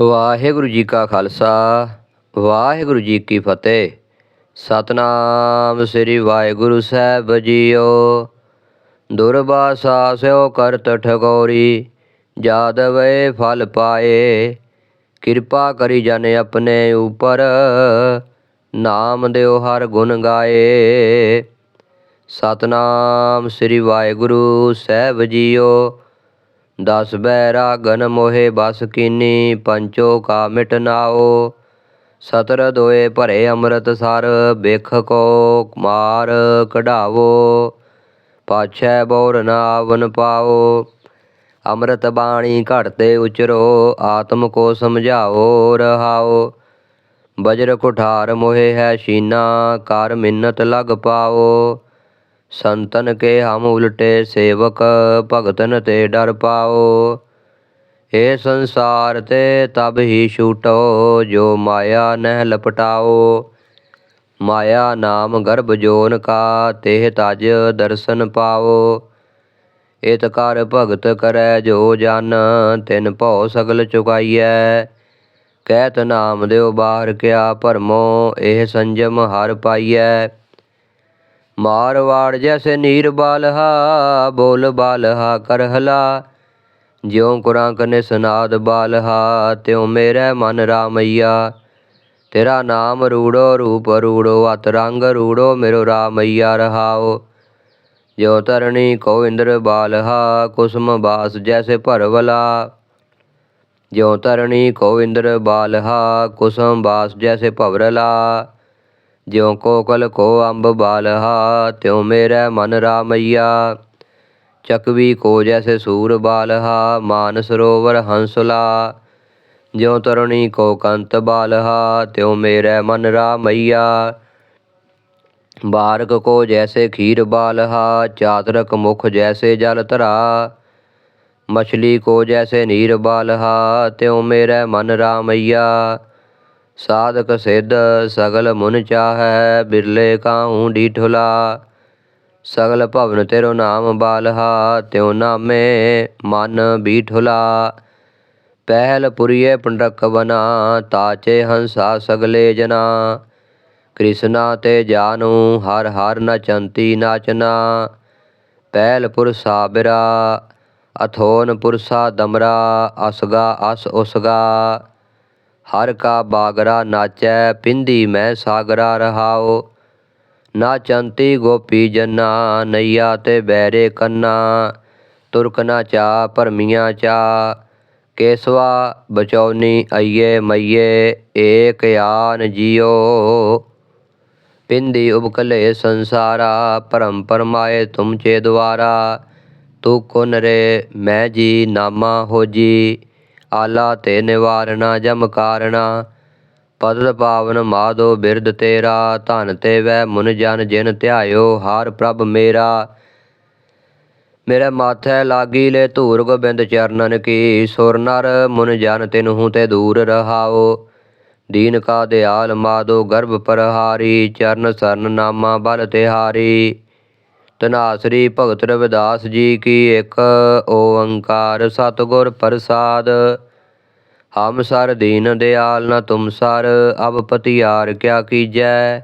ਵਾਹਿਗੁਰੂ ਜੀ ਕਾ ਖਾਲਸਾ, ਵਾਹਿਗੁਰੂ ਜੀ ਕੀ ਫਤਿਹ। ਸਤਨਾਮ ਸ੍ਰੀ ਵਾਹਿਗੁਰੂ ਸਾਹਿਬ ਜੀਓ। ਦੁਰਬਾਸਾ ਸਿਓ ਕਰਤ ਠਗੋਰੀ ਜਾਦਵੇ ਫਲ ਪਾਏ। ਕਿਰਪਾ ਕਰੀ ਜਨ ਆਪਣੇ ਉਪਰ, ਨਾਮ ਦਿਓ ਹਰ ਗੁਣ ਗਾਏ। ਸਤਨਾਮ ਸ੍ਰੀ ਵਾਹਿਗੁਰੂ ਸਾਹਿਬ ਜੀਓ। ਦਸ ਬੈਰਾ ਗਨ ਮੋਹੇ ਬਸ ਕੀਨੀ, ਪੰਚੋ ਕਾ ਮਿਟ ਨਾਓ। ਸਤਰ ਦੋਏ ਭਰੇ ਅੰਮ੍ਰਿਤ ਸਰ, ਬਿਖ ਕੋ ਮਾਰ ਕਢਾਵੋ। ਪਾਛੈ ਬੋਰ ਨਾਵਨ ਪਾਓ। ਅੰਮ੍ਰਿਤ ਬਾਣੀ ਘੜਤੇ ਉਚਰੋ, ਆਤਮ ਕੋ ਸਮਝਾਓ ਰਹਾਓ। ਬਜਰ ਕੁਠਾਰ ਮੋਹੇ ਹੈ ਸ਼ੀਨਾ, ਕਰ ਮਿੰਨਤ ਲਗ ਪਾਓ। ਸੰਤਨ ਕੇ ਹਮ ਉਲਟੇ ਸੇਵਕ ਭਗਤਨ ਤੇ ਡਰ ਪਾਓ। ਇਹ ਸੰਸਾਰ ਤੇ ਤਬ ਹੀ ਛੂਟੋ, ਜੋ ਮਾਇਆ ਨਹਿ ਲਪਟਾਓ। ਮਾਇਆ ਨਾਮ ਗਰਭ ਜੋਨ ਕਾ, ਤੇਹ ਤਜ ਦਰਸ਼ਨ ਪਾਓ। ਇਤ ਕਰ ਭਗਤ ਕਰੈ ਜੋ ਜਨ, ਤਿਨ ਭਉ ਸਗਲ ਚੁਕਾਈਐ ਕਹਿਤ ਨਾਮ ਦਿਓ ਬਾਹਰ ਕਿਆ ਭਰਮੋ, ਇਹ ਸੰਜਮ ਹਰ ਪਾਈਐ। ਮਾਰਵਾੜ ਜੈਸੇ ਨੀਰ ਬਾਲਹਾ, ਬੋਲ ਬਾਲਹਾ ਕਰਹਲਾ ਜਿਉ ਕੁਰਾਂਕ ਕਨੇ ਸਨਾਦ ਬਾਲਹਾ, ਤਿਉ ਮੇਰੇ ਮਨ ਰਾਮਈਆ। ਤੇਰਾ ਨਾਮ ਰੂੜੋ ਰੂਪ ਰੂੜੋ, ਅਤ ਰੰਗ ਰੂੜੋ ਮੇਰੋ ਰਾਮਈਆ ਰਹਾਓ। ਜੋ ਤਰਣੀ ਕੋ ਇੰਦਰ ਬਾਲਹਾ, ਕੁਸਮ ਬਾਸ ਜੈਸੇ ਭਰਵਲਾ। ਜੋ ਤਰਣੀ ਕੋ ਇੰਦਰ ਬਾਲਹਾ, ਕੁਸਮ ਬਾਸ ਜੈਸੇ ਭਵਰਲਾ। ਜਿਉ ਕੋਕਲ ਕੋ ਅੰਬ ਬਾਲਹਾ ਤਿਉ ਮੇਰੇ ਮਨ ਰਾਮਈਆ ਚਕਵੀ ਕੋ ਜੈਸੇ ਸੂਰ ਬਾਲਹਾ ਮਾਨ ਸਰੋਵਰ ਹੰਸਲਾ ਜਿਉ ਤਰਣੀ ਕੋ ਕੰਤ ਬਾਲਹਾ ਤਿਉ ਮੇਰੇ ਮਨ ਰਾਮਈਆ ਬਾਰਕ ਕੋ ਜੈਸੇ ਖੀਰ ਬਾਲਹਾ ਚਾਤਰਕ ਮੁਖ ਜੈਸੇ ਜਲ ਧਰਾ ਮਛਲੀ ਕੋ ਜੈਸੇ ਨੀਰ ਬਾਲਹਾ ਤਿਉ ਮੇਰੇ ਮਨ ਰਾਮਈਆ ਸਾਧਕ ਸਿੱਧ ਸਗਲ ਮੁਨ ਚਾਹੈ, ਬਿਰਲੇ ਕਾਹੂ ਡੀਠੁਲਾ ਸਗਲ ਭਵਨ ਤੇਰੋ ਨਾਮ ਬਾਲਹਾ, ਤਿਉ ਨਾਮੇ ਮਨ ਬੀਠੁਲਾ ਪਹਿਲ ਪੁਰੀਏ ਪੰਡਕ ਬਨਾ, ਤਾਚੇ ਹੰਸਾ ਸਗਲੇ ਜਨਾ। ਕ੍ਰਿਸ਼ਨਾ ਤੇ ਜਾਨੂ, ਹਰ ਹਰ ਨਚੰਤੀ ਨਾਚਨਾ। ਪਹਿਲ ਪੁਰਸਾ ਬਿਰਾ ਅਥੋਨ ਪੁਰਸਾ ਦਮਰਾ ਅਸਗਾ ਅਸ ਉਸਗਾ। ਹਰ ਕਾ ਬਾਗਰਾ ਨਾਚੈ, ਪਿੰਦੀ ਮੈਂ ਸਾਗਰਾ ਰਹਾਓ ਨਾਚੰਤੀ ਗੋਪੀ ਜਨਾ, ਨਈਆ ਤੇ ਬੈਰੇ ਕੰਨਾ। ਤੁਰਕ ਨਾ ਚਾ, ਭਰਮੀਆਂ ਚਾ। ਕੇਸਵਾ ਬਚੌਨੀ ਅਈਏ ਮਈਏ, ਏਕ ਆਨ ਜਿਉ ਪਿੰਦੀ ਉਬਕਲੇ ਸੰਸਾਰਾ ਪਰਮ ਪਰਮਾਏ ਤੁਮ ਚੇ ਦੁਆਰਾ। ਤੂੰ ਕੁਨ ਰੇ, ਮੈਂ ਜੀ ਨਾਮਾ ਹੋਜੀ। ਆਲਾ ਤੇ ਨਿਵਾਰਣਾ ਜਮ ਕਾਰਣਾ ਪਦਤ ਪਾਵਨ ਮਾਧੋ ਬਿਰਦ ਤੇਰਾ, ਧਨ ਤੇ ਵੈ ਮੁਨ ਜਨ ਜਿਨ ਧਿਆਇਓ, ਹਾਰ ਪ੍ਰਭ ਮੇਰਾ। ਮੇਰੇ ਮਾਥੈ ਲਾਗੀ ਲੈ ਧੂਰ ਗੋਬਿੰਦ ਚਰਨਨ ਕੀ, ਸੁਰ ਨਰ ਮੁਨ ਜਨ ਤਿਨਹੂ ਤੇ ਦੂਰ ਰਹਾਓ। ਦੀਨ ਕਾ ਦਿਆਲ ਮਾਧੋ ਗਰਭ ਪਰਹਾਰੀ, ਚਰਨ ਸਰਨ ਨਾਮਾ ਬਲ ਤਿਹਾਰੀ। ਤਨਾਸਰੀ ਭਗਤ ਰਵਿਦਾਸ ਜੀ ਕੀ ਇੱਕ ਓੰਕਾਰ ਸਤਿਗੁਰ ਪ੍ਰਸਾਦ। ਹਮ ਸਰ ਦੀਨ ਦਿਆਲ ਨ ਤੁਮ ਸਰ, ਅਬ ਪਤਿਆਰ ਕਿਆ ਕੀਜੈ?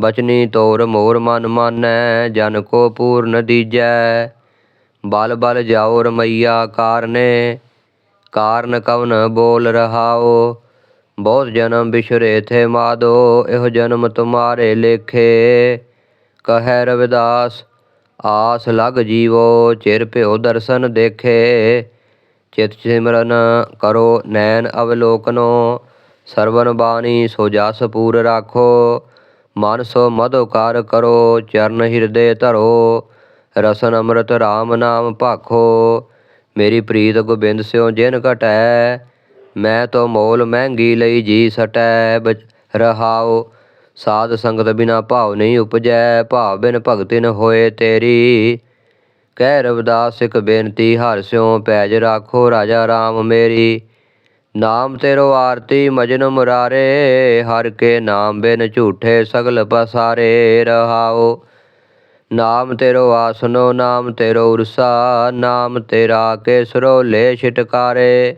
ਬਚਨੀ ਤੋਰ ਮੋਰ ਮਨ ਮਾਨੈ, ਜਨ ਕੋ ਪੂਰਨ ਦੀਜੈ। ਬਲ ਬਲ ਜਾਓ ਰਮਈਆ ਕਾਰਨੇ, ਕਾਰਨ ਕਵਨ ਬੋਲ ਰਹਾਓ? ਬਹੁਤ ਜਨਮ ਬਿਛਰੇ ਥੇ ਮਾਦੋ, ਇਹੋ ਜਨਮ ਤੁਮਾਰੇ ਲੇਖੇ। ਕਹੈ ਰਵਿਦਾਸ, ਆਸ ਲਗ ਜੀਵੋ, ਚਿਰ ਭਿਓ ਦਰਸ਼ਨ ਦੇਖੇ। ਚਿਤ ਸਿਮਰਨ ਕਰੋ ਨੈਣ ਅਵਲੋਕਨੋ ਸਰਵਨ ਬਾਣੀ ਸੋ ਜਸ ਪੂਰ ਰਾਖੋ। ਮਨ ਸੋ ਮਧੁਕਾਰ ਕਰੋ, ਚਰਨ ਹਿਰਦੇ ਧਰੋ, ਰਸਨ ਅੰਮ੍ਰਿਤ RAM ਨਾਮ ਭਾਖੋ। ਮੇਰੀ ਪ੍ਰੀਤ ਗੋਬਿੰਦ ਸਿਓ ਜਿਨ ਘਟੈ, ਮੈਂ ਤੋ ਮੋਲ ਮਹਿੰਗੀ ਲਈ ਜੀ ਸਟੈ ਰਹਾਓ ਸਾਧ ਸੰਗਤ ਬਿਨਾ ਭਾਵ ਨਹੀਂ ਉਪਜੈ ਭਾਵ ਬਿਨ ਭਗਤਿ ਨ ਹੋਏ ਤੇਰੀ। ਕਹਿ ਰਵਿਦਾਸ ਇੱਕ ਬੇਨਤੀ, ਹਰ ਸਿਉ ਪੈਜ ਰਾਖੋ ਰਾਜਾ RAM ਮੇਰੀ। ਨਾਮ ਤੇਰੋ ਆਰਤੀ ਮਜਨ ਮੁਰਾਰੇ ਹਰ ਕੇ ਨਾਮ ਬਿਨ ਝੂਠੇ ਸਗਲ ਪਸਾਰੇ ਰਹਾਓ। ਨਾਮ ਤੇਰੋ ਆਸਨੋ, ਨਾਮ ਤੇਰੋ ਉਰਸਾ, ਨਾਮ ਤੇਰਾ ਕੇਸਰੋ ਲੈ ਛਟਕਾਰੇ।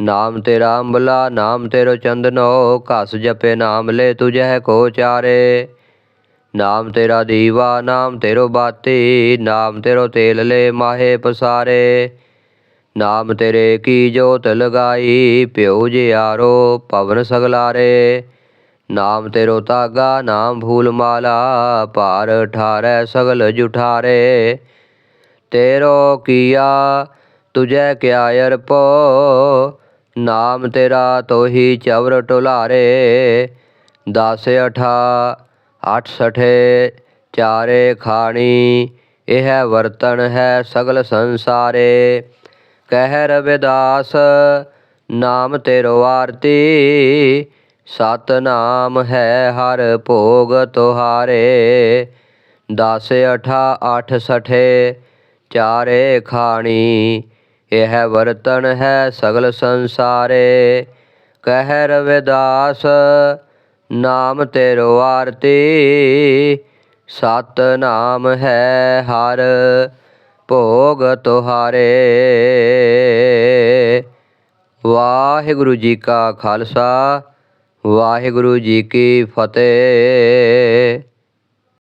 ਨਾਮ ਤੇਰਾ ਅੰਬਲਾ ਨਾਮ ਤੇਰੋ ਚੰਦਨੋ ਘਸ ਜਪੇ ਨਾਮ ਲੈ ਤੁਝੈ ਕੋ ਚਾਰੇ ਨਾਮ ਤੇਰਾ ਦੀਵਾ ਨਾਮ ਤੇਰੋ ਬਾਤੀ ਨਾਮ ਤੇਰੋ ਤੇਲ ਲੈ ਮਾਹੇ ਪਸਾਰੇ ਨਾਮ ਤੇਰੇ ਕੀ ਜੋਤ ਲਗਾਈ ਪਿਉ ਜਿਆਰੋ ਪਵਨ ਸਗਲਾਰੇ ਨਾਮ ਤੇਰੋ ਤਾਗਾ ਨਾਮ ਫੂਲ ਮਾਲਾ ਭਾਰ ਠਾਰੈ ਸਗਲ ਜੁਠਾਰੇ ਤੇਰੋ ਕੀਆ ਤੁਝੈ ਕਿਆ ਅਰਪੋ ਨਾਮ ਤੇਰਾ ਤੋਹੀ ਚਵਰ ਟੁਲਾਰੇ ਦਸ ਅਠਾ, ਅੱਠ ਸਠੇ, ਚਾਰੇ ਖਾਣੀ, ਇਹ ਵਰਤਨ ਹੈ ਸਗਲ ਸੰਸਾਰੇ। ਕਹਿ ਰਵਿਦਾਸ ਨਾਮ ਤੇਰੋ ਆਰਤੀ ਸਤ ਨਾਮ ਹੈ ਹਰ ਭੋਗ ਤੁਹਾਰੇ। ਦਸ ਅਠਾ, ਅੱਠ ਸਠੇ, ਚਾਰੇ ਖਾਣੀ ਇਹ ਵਰਤਨ ਹੈ ਸਗਲ ਸੰਸਾਰੇ। ਕਹਿ ਰਵਿਦਾਸ ਨਾਮ ਤੇਰੋ ਆਰਤੀ। ਸਤ ਨਾਮ ਹੈ ਹਰ ਭੋਗ ਤੁਹਾਰੇ। ਵਾਹਿਗੁਰੂ ਜੀ ਕਾ ਖਾਲਸਾ, ਵਾਹਿਗੁਰੂ ਜੀ ਕੀ ਫਤਿਹ।